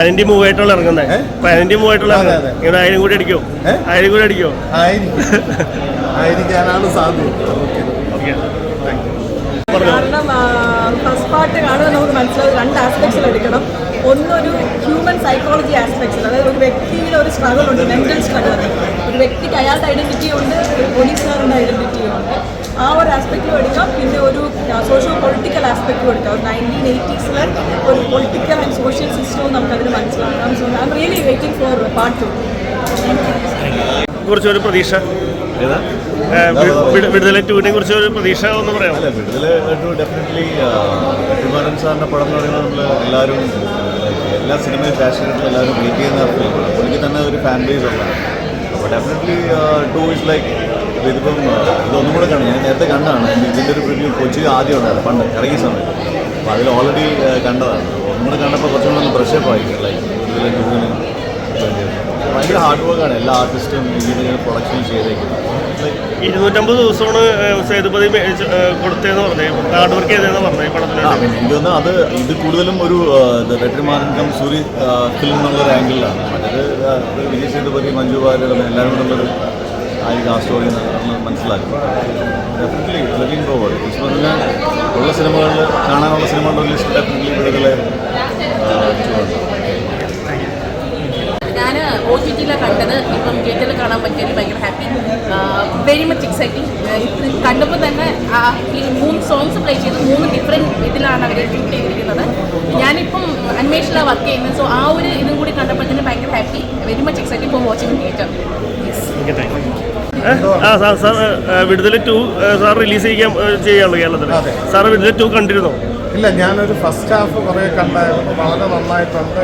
പതിനഞ്ച് മൂവായിട്ടുള്ള ഇറങ്ങുന്നത് പതിനഞ്ച് മൂവായിട്ടുള്ള അതെ, അതെ. ഇവിടെ ആയിരം കൂടി അടിക്കോ? ആയിരം കൂടി അടിക്കോ? ആയിരിക്കും. ആയിരിക്കാനാണ് സാധ്യത. ഓക്കെ. ഓക്കെ. പറഞ്ഞോ. കാരണം ഫസ്റ്റ് പാർട്ട് കാണുമ്പോൾ നമുക്ക് മനസ്സിലാവും രണ്ട് ആസ്പെക്ട്സിൽ എടുക്കണം. ഒന്നൊരു ഹ്യൂമൻ സൈക്കോളജി ആസ്പെക്ട്സ് അതായത് ഒരു വ്യക്തിയുടെ ഒരു സ്ട്രഗിൾ ഉണ്ട് മെന്റൽ സ്ട്രഗിൾ ഒരു വ്യക്തിക്ക് അയാളുടെ ഐഡന്റിറ്റി ഉണ്ട് ഒരു പോലീസുകാരുടെ ഐഡന്റിറ്റി ഉണ്ട്. ആ ഒരു ആസ്പെക്റ്റും എടുക്കാം പിന്നെ ഒരു സോഷ്യോ പൊളിറ്റിക്കൽ ആസ്പെക്റ്റും എടുക്കാം ഒരു നയന്റീൻ എയ്റ്റീസിലെ ഒരു പൊളിറ്റിക്കൽ ആൻഡ് സോഷ്യൽ സിസ്റ്റവും നമുക്കതിന് മനസ്സിലാക്കാം. So I'm really waiting for part two കുറിച്ചൊരു പ്രതീക്ഷ. വിടുതല ടൂവിനെ കുറിച്ച് ഒരു പ്രതീക്ഷ ഒന്ന് പറയാം അല്ല ടു ഡെഫിനറ്റ്ലി വെട്ടിമാരൻ സാറിന്റെ പടം എന്ന് പറയുന്നത് നമ്മൾ എല്ലാവരും എല്ലാ സിനിമയും ഫാഷനായിട്ട് എല്ലാവരും വെയിറ്റ് ചെയ്യുന്ന പുള്ളിക്ക് തന്നെ ഒരു ഫാൻ ബേസ് ഉള്ളതാണ്. അപ്പോൾ ഡെഫിനറ്റ്ലി ടു ഇസ് ലൈക്ക് ഇതിപ്പം uh, ഇതൊന്നും കൂടെ കാണും. ഞാൻ നേരത്തെ കണ്ടതാണ് ഇതിന്റെ ഒരു പ്രിവ്യൂ കൊച്ചി ആദ്യം ഉണ്ടായിരുന്നു. പണ്ട് ഇറങ്ങിയ സമയത്ത്. അപ്പോൾ അതിൽ ഓൾറെഡി കണ്ടതാണ്. ഒന്നും കൂടെ കണ്ടപ്പോൾ കുറച്ചും കൂടെ ഒന്ന് ബ്രഷപ്പ് ആയി. ലൈക്ക് ഭയങ്കര ഹാർഡ് വർക്കാണ് എല്ലാ ആർട്ടിസ്റ്റും ഇതിൽ പ്രൊഡക്ഷൻ ചെയ്തേക്കുന്നത്. ഇരുന്നൂറ്റമ്പത് ദിവസമാണ് സേതുപതി കൊടുത്തതെന്ന് പറഞ്ഞത് ഹാർഡ് വർക്ക് ചെയ്തതെന്ന് പറഞ്ഞത് ഈ എനിക്ക് തോന്നുന്നു അത് ഇത് കൂടുതലും ഒരു കം സൂരി ഫിലിം എന്നുള്ള ഒരു ആംഗിളിലാണ് മറ്റേത് വിജയ് സേതുപതി മഞ്ജു വാര്യർ എല്ലാവരും കൂടെ ഉള്ളൊരു ആയിരിക്കും ആ സ്റ്റോറി എന്ന് മനസ്സിലാക്കും. ഡെഫിനറ്റ്ലി ലുക്കിംഗ് ഫോർവേഡ് ക്രിസ്മസിന് ഉള്ള സിനിമകളിൽ കാണാനുള്ള സിനിമകളുടെ ഒരു ലിസ്റ്റ് ഡെഫിനറ്റ്ലി വിടുതലെ ഞാൻ ഒ ടി ടിയിലെ കണ്ടത്. ഇപ്പം തിയേറ്ററിൽ കാണാൻ പറ്റിയതിൽ ഭയങ്കര ഹാപ്പി വെരി മച്ച് എക്സൈറ്റിംഗ് കണ്ടപ്പോൾ തന്നെ ഈ മൂന്ന് സോങ്സ് പ്ലേ ചെയ്ത് മൂന്ന് ഡിഫറെന്റ് ഇതിലാണ് അവർ ഷൂട്ട് ചെയ്തിരിക്കുന്നത്. ഞാനിപ്പം അന്വേഷണ വർക്ക് ചെയ്യുന്നത്. സോ ആ ഒരു ഇതും കൂടി കണ്ടപ്പോൾ തന്നെ ഭയങ്കര happy very much exciting for watching theatre? ആ sir sir Viduthalai two sir release ചെയ്യാൻ ഏ, കേരളത്തിൽ. സാർ വിടുതൽ ടു കണ്ടിരുന്നോ? ഇല്ല ഞാനൊരു ഫസ്റ്റ് ഹാഫ് കുറേ കണ്ടായിരുന്നു. വളരെ നന്നായിട്ടുണ്ട്.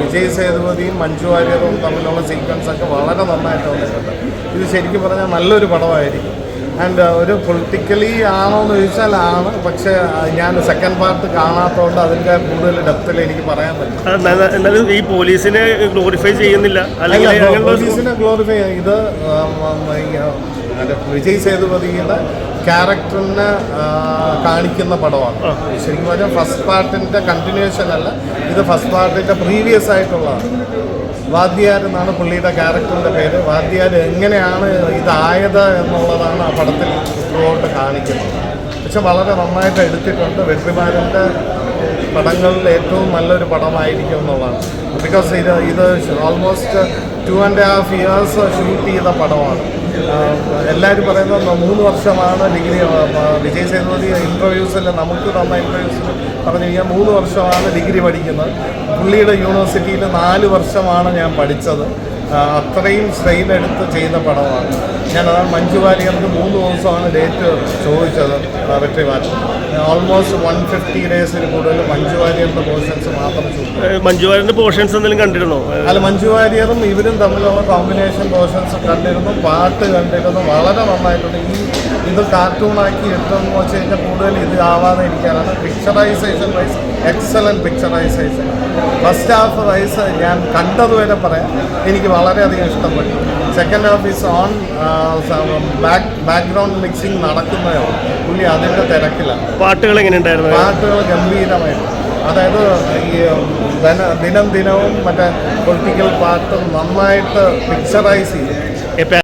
വിജയ് സേതുപതിയും മഞ്ജു വാര്യറും തമ്മിലുള്ള സീക്വൻസ് ഒക്കെ വളരെ നന്നായിട്ട് വന്നിട്ടുണ്ട് ഇത് ശരിക്കും പറഞ്ഞാൽ നല്ലൊരു പടമായിരിക്കും. ആൻഡ് ഒരു പൊളിറ്റിക്കലി ആണോ എന്ന് ചോദിച്ചാൽ ആണ്. പക്ഷേ ഞാൻ സെക്കൻഡ് പാർട്ട് കാണാത്തതുകൊണ്ട് അതിന്റെ കൂടുതൽ ഡെപ്തിൽ എനിക്ക് പറയാൻ പറ്റും ഈ പോലീസിനെ ഗ്ലോറിഫൈ ചെയ്യുന്നില്ല. അല്ലെങ്കിൽ പോലീസിനെ ഗ്ലോറിഫൈ ഇത് വിജയ് സേതുപതിയുടെ ക്യാരക്ടറിനെ കാണിക്കുന്ന പടമാണ്. ശരിക്കും പറഞ്ഞാൽ ഫസ്റ്റ് പാർട്ടിന്റെ കണ്ടിന്യൂഷൻ അല്ല. ഇത് ഫസ്റ്റ് പാർട്ടിന്റെ പ്രീവിയസ് ആയിട്ടുള്ളതാണ്. വാദ്യാർ എന്നാണ് പുള്ളിയുടെ ക്യാരക്ടറിന്റെ പേര്. വാദ്യാർ എങ്ങനെയാണ് ഇതായത് എന്നുള്ളതാണ് ആ പടത്തിൽ ഇപ്പോഴോട്ട് കാണിക്കുന്നത്. പക്ഷെ വളരെ നന്നായിട്ട് എടുത്തിട്ടുണ്ട്. വെട്രിമാരന്റെ പടങ്ങളിൽ ഏറ്റവും നല്ലൊരു പടമായിരിക്കും എന്നുള്ളതാണ്. ബിക്കോസ് ഇത് ഇത് almost two and half years shoot ചെയ്ത പടമാണ്. എല്ലാവരും പറയുന്നത് മൂന്ന് വർഷമാണ് ഡിഗ്രി വിജയ് സേതുപതി ഇന്റർവ്യൂസിൽ നമുക്ക് തന്ന ഇന്റർവ്യൂസിൽ പറഞ്ഞു കഴിഞ്ഞാൽ മൂന്ന് വർഷമാണ് ഡിഗ്രി പഠിക്കുന്നത്. പുള്ളിയുടെ യൂണിവേഴ്സിറ്റിയിൽ നാല് വർഷമാണ് ഞാൻ പഠിച്ചത്. അത്രയും സ്ട്രെയിൻ എടുത്ത് ചെയ്ത പടമാണ്. ഞാൻ അതാണ് മഞ്ജു വാര്യർക്ക് മൂന്ന് ദിവസമാണ് ഡേറ്റ് ചോദിച്ചത് വെട്രിമാൻ ഓൾമോസ്റ്റ് വൺ ഫിഫ്റ്റി ഡേയ്സിന് കൂടുതൽ മഞ്ജു വാര്യറിന്റെ പോർഷൻസ് മാത്രം മഞ്ജു വാര്യറിന്റെ പോർഷൻസ് എന്തെങ്കിലും കണ്ടിരുന്നോ? അല്ല മഞ്ജു വാര്യറും ഇവരും തമ്മിലുള്ള കോമ്പിനേഷൻ പോർഷൻസ് കണ്ടിരുന്നു പാട്ട് കണ്ടിരുന്നു വളരെ നന്നായിട്ടുണ്ട്. ഈ ഇത് കാർട്ടൂണാക്കി എത്തുമെന്ന് വെച്ച് കഴിഞ്ഞാൽ കൂടുതൽ ഇത് ആവാതെ ഇരിക്കാനാണ് picturisation wise excellent picturisation first half wise ഞാൻ കണ്ടതുവരെ പറയാം. എനിക്ക് വളരെയധികം ഇഷ്ടപ്പെട്ടു. Second half is on back background mixing നടക്കുന്നതോ പുള്ളി അതിന്റെ തിരക്കിലാണ് പാട്ടുകൾ എങ്ങനെയുണ്ടായിരുന്നു പാട്ടുകൾ ഗംഭീരമായിരുന്നു. അതായത് ഈ ദിന ദിനം ദിനവും മറ്റേ പൊളിറ്റിക്കൽ പാട്ടും നന്നായിട്ട് പിക്ചറൈസ് ഇപ്പൊ